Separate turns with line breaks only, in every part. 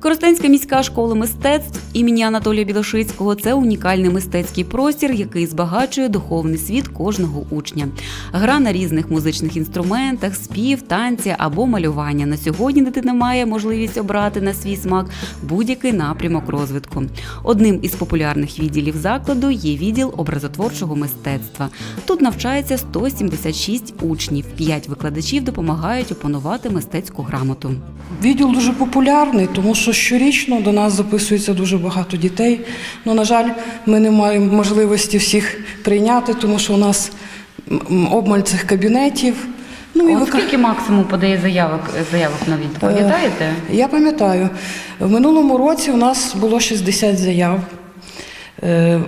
Коростенська міська школа мистецтв імені Анатолія Білошицького це унікальний мистецький простір, який збагачує духовний світ кожного учня. Гра на різних музичних інструментах, спів, танці або малювання. На сьогодні дитина має можливість обрати на свій смак будь-який напрямок розвитку. Одним із популярних відділів закладу є відділ образотворчого мистецтва. Тут навчається 176 учнів. П'ять викладачів допомагають опанувати мистецьку грамоту.
Відділ дуже популярний, тому що щорічно до нас записується дуже багато дітей. Ну, на жаль, ми не маємо можливості всіх прийняти, тому що у нас обмаль цих кабінетів. Ну, і вика-
скільки максимум подає заявок заявок на від? Пам'ятаєте?
Я пам'ятаю, в минулому році у нас було 60 заяв. Е,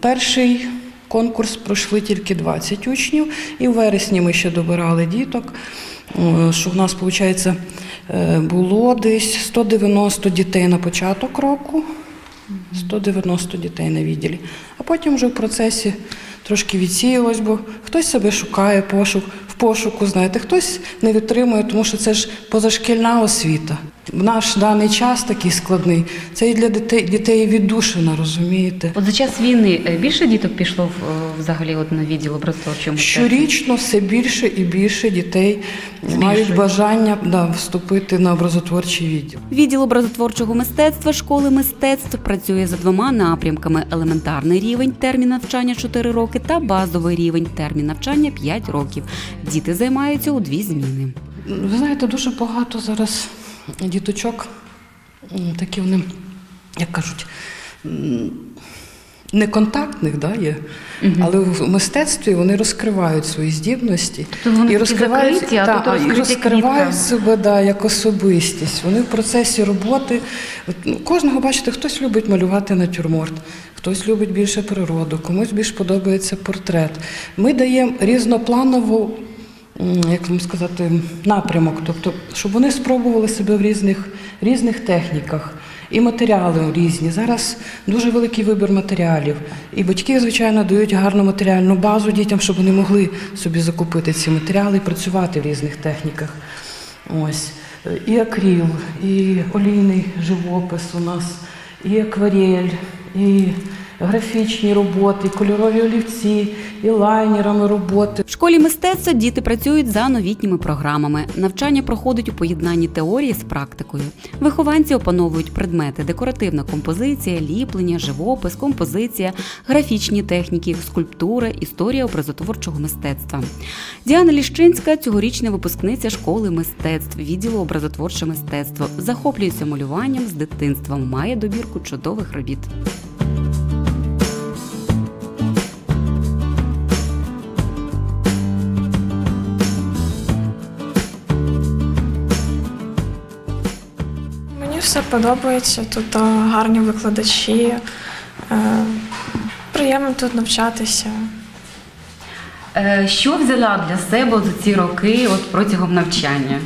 Перший конкурс пройшли тільки 20 учнів, і в вересні ми ще добирали діток. Е, Що в нас, виходить, було десь 190 дітей на початок року, 190 дітей на відділі. А потім вже в процесі трошки відсіялось, бо хтось себе шукає пошук, пошуку, знаєте, хтось не витримує, тому що це ж позашкільна освіта. В наш даний час такий складний. Це і для дітей, дітей віддушина, розумієте?
От за час війни е, більше діток пішло в, е, взагалі от на відділ образотворчого?
Щорічно все більше і більше дітей мають бажання да, вступити на образотворчий відділ.
Відділ образотворчого мистецтва школи мистецтв працює за двома напрямками: елементарний рівень термін навчання 4 роки та базовий рівень термін навчання 5 років. Діти займаються у дві зміни.
Ви знаєте, дуже багато зараз діточок, такі вони, як кажуть, неконтактних да, є, але в мистецтві вони розкривають свої здібності
Тобто вони такі закриті, а
та,
тут
і розкривають себе да, як особистість. Вони в процесі роботи. Ну, Кожного, бачите, хтось любить малювати натюрморт, хтось любить більше природу, комусь більш подобається портрет. Ми даємо різнопланову як вам сказати, напрямок, тобто, щоб вони спробували себе в різних, різних техніках. І матеріали різні. Зараз дуже великий вибір матеріалів. І батьки, звичайно, дають гарну матеріальну базу дітям, щоб вони могли собі закупити ці матеріали і працювати в різних техніках. Ось. І акріл, і олійний живопис у нас, і акварель, і графічні роботи, і кольорові олівці, і лайнерами роботи.
В школі мистецтва діти працюють за новітніми програмами. Навчання проходить у поєднанні теорії з практикою. Вихованці опановують предмети: декоративна композиція, ліплення, живопис, композиція, графічні техніки, скульптура, історія образотворчого мистецтва. Діана Ліщинська цьогорічна випускниця школи мистецтв, відділу образотворче мистецтво, захоплюється малюванням з дитинства, має добірку чудових робіт.
Все подобається. Тут гарні викладачі. е, Приємно тут навчатися.
Е, Що взяла для себе за ці роки от протягом навчання?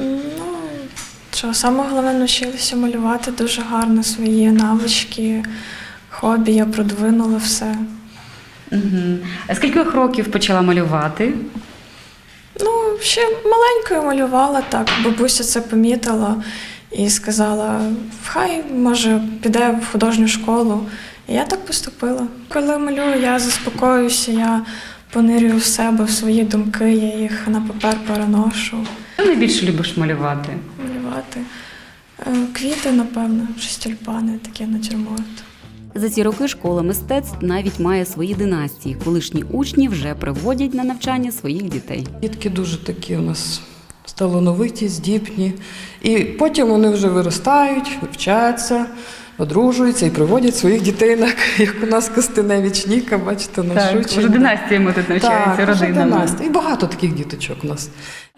Ну, що, саме головне навчилися малювати дуже гарно свої навички, хобі, я продвинула все.
Угу. А скільки років почала малювати?
Ну, ще маленькою малювала так. Бабуся це помітила і сказала: хай може піде в художню школу. І я так поступила. Коли малюю, я заспокоююся, я понирюю в себе, в свої думки, я їх на папер переношу.
Що найбільше любиш малювати?
Малювати. Е, Квіти, напевно, щось тюльпани, таке натюрморт.
За ці роки школа мистецтв навіть має свої династії. Колишні учні вже приводять на навчання своїх дітей.
Дітки дуже такі у нас талановиті, здібні. І потім вони вже виростають, вчаться, одружуються і приводять своїх дітей, на- як у нас Костиневич Ніка, бачите, наш Вже
династіями тут
навчається родина. династія. І багато таких діточок у нас.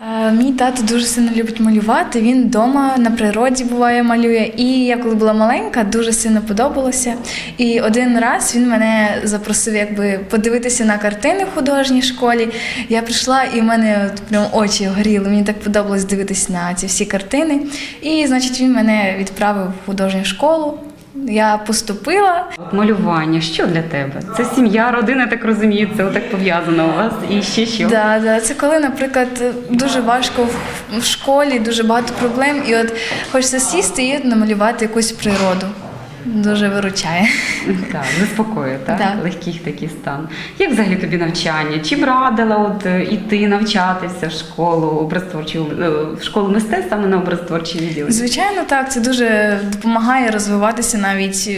Е, Мій тато дуже сильно любить малювати. Він вдома на природі буває малює. І я коли була маленька, дуже сильно подобалося. І один раз він мене запросив якби подивитися на картини в художній школі. Я прийшла і в мене прям очі горіли. Мені так подобалось дивитися на ці всі картини. І, значить, він мене відправив в художню школу. Я поступила.
От малювання, що для тебе? Це сім'я, родина, так розумію, це отак пов'язано у вас. І ще що?
Да, да. Це коли, наприклад, дуже важко в, в школі, дуже багато проблем, і от хочеться сісти і намалювати якусь природу. Дуже виручає.
Так, заспокоює, так?
Так.
Легкий такий стан. Як взагалі тобі навчання? Чи б радила от е, іти навчатися в школу образотворчу, е, в школу мистецтва на образотворчий відділ?
Звичайно, так, це дуже допомагає розвиватися навіть.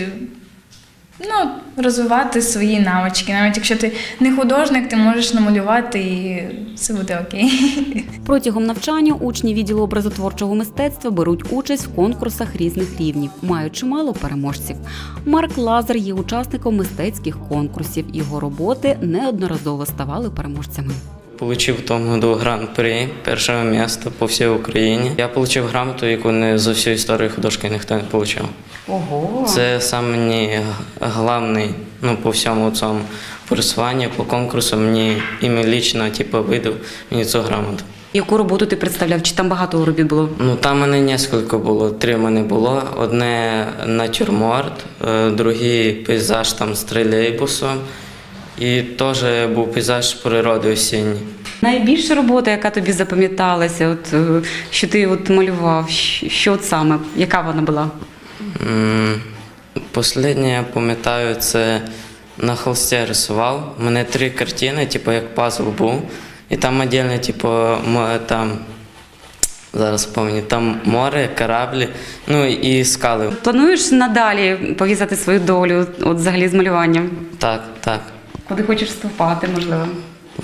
Ну, розвивати свої навички. Навіть якщо ти не художник, ти можеш намалювати і все буде окей.
Протягом навчання учні відділу образотворчого мистецтва беруть участь в конкурсах різних рівнів, мають чимало переможців. Марк Лазар є учасником мистецьких конкурсів. Його роботи неодноразово ставали переможцями.
Получив в тому году гран-при першого місця по всій Україні. Я отримав грамоту, яку не за всю історію художки ніхто не отримав.
Ого!
Це саме мені головний ну, по всьому цьому просуванні, по конкурсу мені ім'я лічно типу, видав мені цю грамоту.
Яку роботу ти представляв? Чи там багато робіт було?
Ну там мене кілька було, три мене було. Одне натюрморт, е, другий пейзаж там з тролейбусом. І теж був пейзаж природи осінній.
Найбільша робота, яка тобі запам'яталася, от е, що ти от малював, що от саме, яка вона була?
М, Последнє я пам'ятаю, це на холсті рисував. У мене три картини, типу як пазл був. І там віддільно, типу, там, зараз пам'ятаю, там море, кораблі, ну і скали.
Плануєш надалі пов'язати свою долю, от взагалі з малюванням?
Так, так.
Куди хочеш вступати, можливо?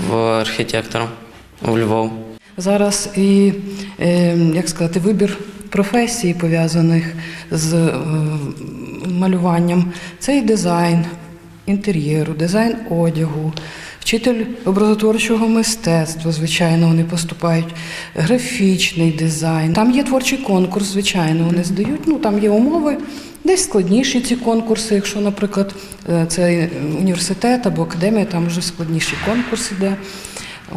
В архітектором у Львов.
Зараз і, е, як сказати, вибір професій, пов'язаних з е, малюванням. Це і дизайн інтер'єру, дизайн одягу, вчитель образотворчого мистецтва, звичайно, вони поступають, графічний дизайн. Там є творчий конкурс, звичайно, вони здають. Ну, там є умови. Десь складніші ці конкурси, якщо, наприклад, е, це університет або академія, там вже складніший конкурс іде.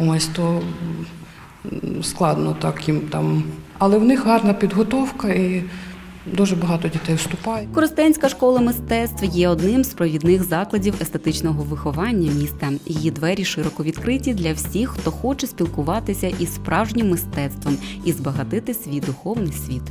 Ось то складно так їм там. Але в них гарна підготовка і дуже багато дітей вступає.
Коростенська школа мистецтв є одним з провідних закладів естетичного виховання міста. Її двері широко відкриті для всіх, хто хоче спілкуватися із справжнім мистецтвом і збагатити свій духовний світ.